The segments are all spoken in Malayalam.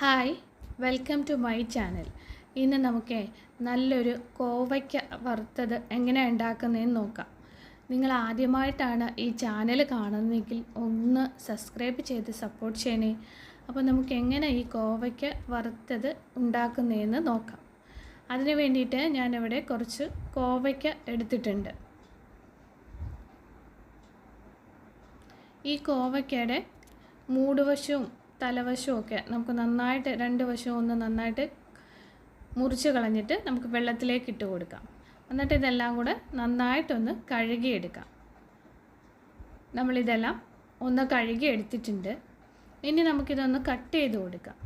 Hi welcome to my channel ഇന്ന് നമുക്ക് നല്ലൊരു കോവയ്ക്ക വറുത്തത് എങ്ങനെ ഉണ്ടാക്കുന്നതെന്ന് നോക്കാം. നിങ്ങൾ ആദ്യമായിട്ടാണ് ഈ ചാനൽ കാണുന്നതെങ്കിൽ ഒന്ന് സബ്സ്ക്രൈബ് ചെയ്ത് സപ്പോർട്ട് ചെയ്യണേ. അപ്പോൾ നമുക്ക് എങ്ങനെ ഈ കോവയ്ക്ക വറുത്തത് ഉണ്ടാക്കുന്നതെന്ന് നോക്കാം. അതിന് വേണ്ടിയിട്ട് ഞാനിവിടെ കുറച്ച് കോവയ്ക്ക എടുത്തിട്ടുണ്ട്. ഈ കോവയ്ക്കയുടെ മൂടുവശവും തലവശവും ഒക്കെ നമുക്ക് നന്നായിട്ട് രണ്ട് വശവും ഒന്ന് നന്നായിട്ട് മുറിച്ച് കളഞ്ഞിട്ട് നമുക്ക് വെള്ളത്തിലേക്ക് ഇട്ട് കൊടുക്കാം. എന്നിട്ട് ഇതെല്ലാം കൂടെ നന്നായിട്ടൊന്ന് കഴുകിയെടുക്കാം. നമ്മളിതെല്ലാം ഒന്ന് കഴുകി എടുത്തിട്ടുണ്ട്. ഇനി നമുക്കിതൊന്ന് കട്ട് ചെയ്ത് കൊടുക്കാം.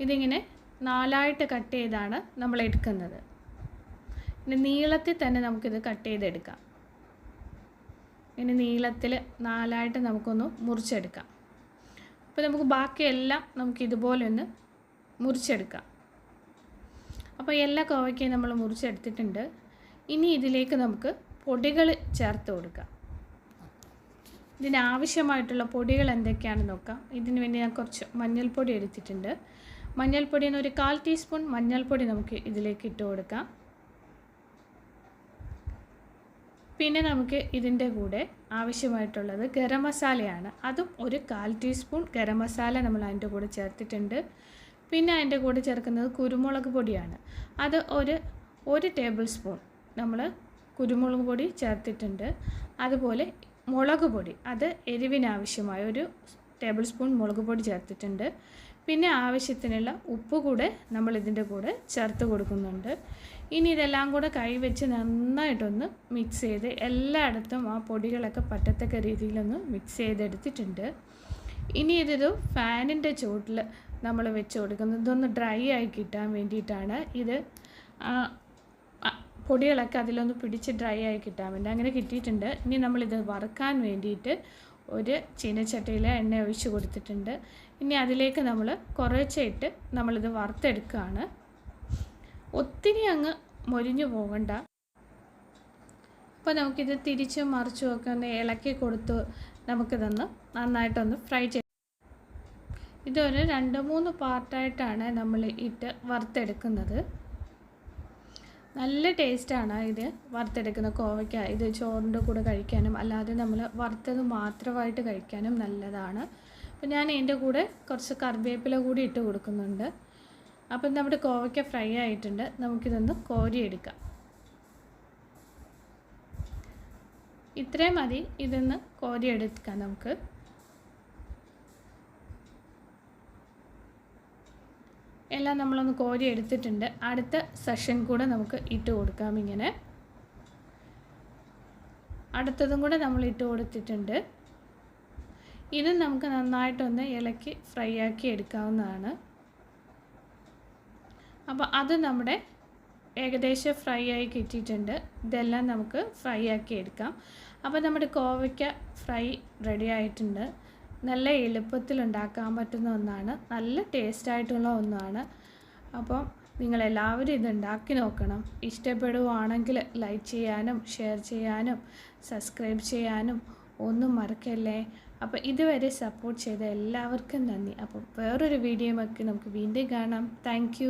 ഇതിങ്ങനെ നാലായിട്ട് കട്ട് ചെയ്താണ് നമ്മൾ എടുക്കുന്നത്. ഇനി നീളത്തിൽ തന്നെ നമുക്കിത് കട്ട് ചെയ്തെടുക്കാം. ഇനി നീളത്തിൽ നാലായിട്ട് നമുക്കൊന്ന് മുറിച്ചെടുക്കാം. അപ്പോൾ നമുക്ക് ബാക്കിയെല്ലാം നമുക്ക് ഇതുപോലെ ഒന്ന് മുറിച്ചെടുക്കാം. അപ്പോൾ എല്ലാ കോവയ്ക്കയും നമ്മൾ മുറിച്ചെടുത്തിട്ടുണ്ട്. ഇനി ഇതിലേക്ക് നമുക്ക് പൊടികൾ ചേർത്ത് കൊടുക്കാം. ഇതിനാവശ്യമായിട്ടുള്ള പൊടികൾ എന്തൊക്കെയാണെന്ന് നോക്കാം. ഇതിന് വേണ്ടി ഞാൻ കുറച്ച് മഞ്ഞൾപ്പൊടി എടുത്തിട്ടുണ്ട്. മഞ്ഞൾപ്പൊടി ഒരു കാൽ ടീസ്പൂൺ മഞ്ഞൾപ്പൊടി നമുക്ക് ഇതിലേക്ക് ഇട്ട് കൊടുക്കാം. പിന്നെ നമുക്ക് ഇതിന്റെ കൂടെ ആവശ്യമായിട്ടുള്ളത് ഗരം മസാലയാണ്. അതും ഒരു കാൽ ടീസ്പൂൺ ഗരം മസാല നമ്മൾ അതിന്റെ കൂടെ ചേർത്തിട്ടുണ്ട്. പിന്നെ അതിന്റെ കൂടെ ചേർക്കുന്നത് കുരുമുളക് പൊടിയാണ്. അത് ഒരു ഒരു ടേബിൾ സ്പൂൺ നമ്മൾ കുരുമുളക് പൊടി ചേർത്തിട്ടുണ്ട്. അതുപോലെ മുളക് പൊടി അത് എരിവിനാവശ്യമായ ഒരു ടേബിൾ സ്പൂൺ മുളക് പൊടി ചേർത്തിട്ടുണ്ട്. പിന്നെ ആവശ്യത്തിനുള്ള ഉപ്പ് കൂടെ നമ്മൾ ഇതിന്റെ കൂടെ ചേർത്ത് കൊടുക്കുന്നുണ്ട്. ഇനി ഇതെല്ലാം കൂടെ കൈവച്ച് നന്നായിട്ടൊന്ന് മിക്സ് ചെയ്ത് എല്ലായിടത്തും ആ പൊടികളൊക്കെ പറ്റത്തക്ക രീതിയിലൊന്ന് മിക്സ് ചെയ്തെടുത്തിട്ടുണ്ട്. ഇനി ഇതൊരു ഫാനിന്റെ ചുവട്ടിൽ നമ്മൾ വെച്ച് കൊടുക്കുന്നത്. ഇതൊന്ന് ഡ്രൈ ആയി കിട്ടാൻ വേണ്ടിയിട്ടാണ്. ഇത് പൊടികളൊക്കെ അതിലൊന്ന് പിടിച്ച് ഡ്രൈ ആയി കിട്ടാൻ വേണ്ടി. അങ്ങനെ കിട്ടിയിട്ടുണ്ട്. ഇനി നമ്മളിത് വറുക്കാൻ വേണ്ടിയിട്ട് ഒരു ചീനച്ചട്ടിയിൽ എണ്ണ ഒഴിച്ച് കൊടുത്തിട്ടുണ്ട്. ഇനി അതിലേക്ക് നമ്മൾ കുറേ ഇട്ട് നമ്മളിത് വറുത്തെടുക്കുകയാണ് ഒത്തിരി അങ്ങ് മൊരിഞ്ഞു പോകണ്ട. അപ്പോൾ നമുക്കിത് തിരിച്ചും മറിച്ചും ഒക്കെ ഒന്ന് ഇളക്കി കൊടുത്ത് നമുക്കിതൊന്ന് നന്നായിട്ടൊന്ന് ഫ്രൈ ചെയ്ത് ഇതൊരു രണ്ട് മൂന്ന് പാർട്ടായിട്ടാണ് നമ്മൾ ഇട്ട് വറുത്തെടുക്കുന്നത്. നല്ല ടേസ്റ്റാണ് ഇത് വറുത്തെടുക്കുന്ന കോവയ്ക്ക. ഇത് ചോറിന്റെ കൂടെ കഴിക്കാനും അല്ലാതെ നമ്മൾ വറുത്തത് മാത്രമായിട്ട് കഴിക്കാനും നല്ലതാണ്. അപ്പോൾ ഞാൻ എന്റെ കൂടെ കുറച്ച് കറിവേപ്പില കൂടി ഇട്ട് കൊടുക്കുന്നുണ്ട്. അപ്പം നമ്മുടെ കോവയ്ക്ക ഫ്രൈ ആയിട്ടുണ്ട്. നമുക്കിതൊന്ന് കോരിയെടുക്കാം. ഇത്രയും മതി. ഇതൊന്ന് കോരിയെടുക്കാം നമുക്ക്. എല്ലാം നമ്മളൊന്ന് കോരി എടുത്തിട്ടുണ്ട്. അടുത്ത സെഷൻ കൂടെ നമുക്ക് ഇട്ട് കൊടുക്കാം ഇങ്ങനെ. അടുത്തതും കൂടെ നമ്മൾ ഇട്ട് കൊടുത്തിട്ടുണ്ട്. ഇത് നമുക്ക് നന്നായിട്ടൊന്ന് ഇളക്കി ഫ്രൈ ആക്കി എടുക്കാവുന്നതാണ്. അപ്പോൾ അത് നമ്മുടെ ഏകദേശം ഫ്രൈ ആയി കിട്ടിയിട്ടുണ്ട്. ഇതെല്ലാം നമുക്ക് ഫ്രൈ ആക്കി എടുക്കാം. അപ്പോൾ നമ്മുടെ കോവയ്ക്ക ഫ്രൈ റെഡി ആയിട്ടുണ്ട്. നല്ല എളുപ്പത്തിൽ ഉണ്ടാക്കാൻ പറ്റുന്ന ഒന്നാണ്. നല്ല ടേസ്റ്റായിട്ടുള്ള ഒന്നാണ്. അപ്പോൾ നിങ്ങളെല്ലാവരും ഇത് ഉണ്ടാക്കി നോക്കണം. ഇഷ്ടപ്പെടുവാണെങ്കിൽ ലൈക്ക് ചെയ്യാനും ഷെയർ ചെയ്യാനും സബ്സ്ക്രൈബ് ചെയ്യാനും ഒന്നും മറക്കല്ലേ? അപ്പോൾ ഇതുവരെ സപ്പോർട്ട് ചെയ്ത എല്ലാവർക്കും നന്ദി. അപ്പോൾ വേറൊരു വീഡിയോ നമുക്ക് വീണ്ടും കാണാം. താങ്ക്